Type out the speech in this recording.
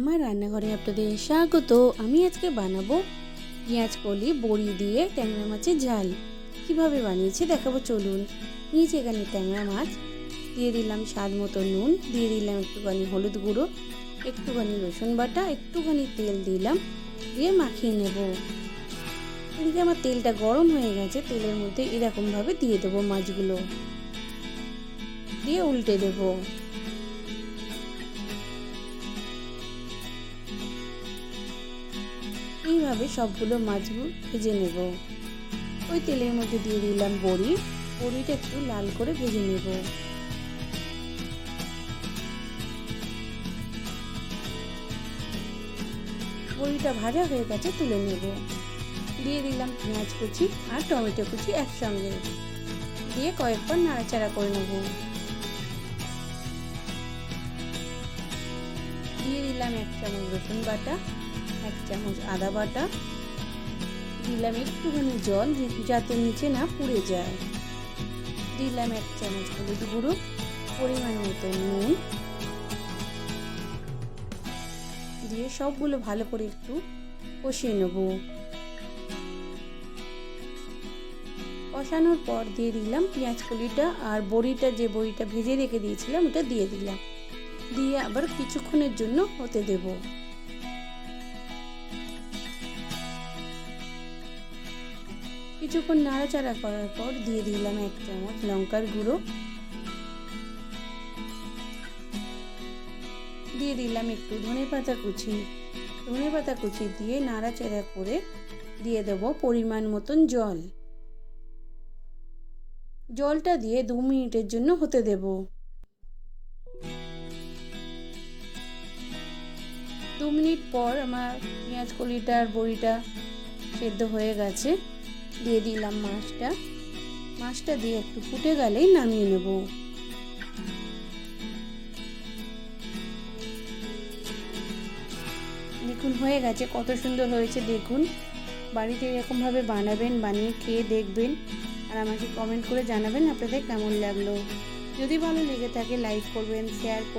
আমার রান্নাঘরে আপনাদের স্বাগত। আমি আজকে বানাবো পেঁয়াজ কলি, বড়ি দিয়ে ট্যাংরা মাছের ঝাল। কীভাবে বানিয়েছি দেখাবো, চলুন। নিচে এখানে ট্যাংরা মাছ। দিয়ে দিলাম স্বাদ মতো নুন। দিয়ে দিলাম একটুখানি হলুদ গুঁড়ো, একটুখানি রসুন বাটা, একটুখানি তেল দিলাম। দিয়ে মাখিয়ে নেব। এদিকে আমার তেলটা গরম হয়ে গেছে। তেলের মধ্যে এরকমভাবে দিয়ে দেবো মাছগুলো। দিয়ে উল্টে দেবো। এইভাবে সবগুলো মাছগুলো ভেজে নেব। ওই তেলের মধ্যে দিয়ে দিলাম বড়ি। বড়িটা একটু লাল করে ভেজে নেব। বড়িটা ভাজা হয়ে গেছে তুলে নেব। দিয়ে দিলাম পেঁয়াজ কুচি আর টমেটো কুচি একসঙ্গে। দিয়ে কয়েকবার নাড়াচাড়া করে নেব। দিয়ে দিলাম এক চামচ রসুন বাটা। এক চামচ আদা বাটা দিলাম একটুখানি জল যাতে নিচে না পুড়ে যায়। দিলাম এক চামচ হলুদ গুঁড়ো, পরিমাণ মতো নুন। দিয়ে সবগুলো ভালো করে একটু কষিয়ে নেব। কষানোর পর দিয়ে দিলাম পেঁয়াজ কলিটা আর বড়িটা, যে বড়িটা ভেজে রেখে দিয়েছিলাম ওটা দিয়ে দিলাম। দিয়ে আবার কিছুক্ষণের জন্য হতে দেবো। কিছুক্ষণ নাড়াচাড়া করার পর দিয়ে দিলাম এক চামচ লঙ্কার গুঁড়ো। দিয়ে দিলাম একটু ধনে পাতা কুচি। ধনে পাতা কুচি দিয়ে নাড়াচাড়া করে দিয়ে দেবো পরিমাণ মতন জল। জলটা দিয়ে দু মিনিটের জন্য হতে দেব। দু মিনিট পর আমার পেঁয়াজ কলিটা আর বড়িটা সেদ্ধ হয়ে গেছে। দিয়ে দিলাম মাছটা। মাছটা দিয়ে একটু ফুটে গেলেই নামিয়ে নেব। দেখুন, হয়ে গেছে। কত সুন্দর হয়েছে, দেখুন। বাড়িতে এরকমভাবে বানাবেন, বানিয়ে খেয়ে দেখবেন। আর আমাকে কমেন্ট করে জানাবেন আপনাদের কেমন লাগল। যদি ভালো লেগে থাকে লাইক করবেন শেয়ার করবেন।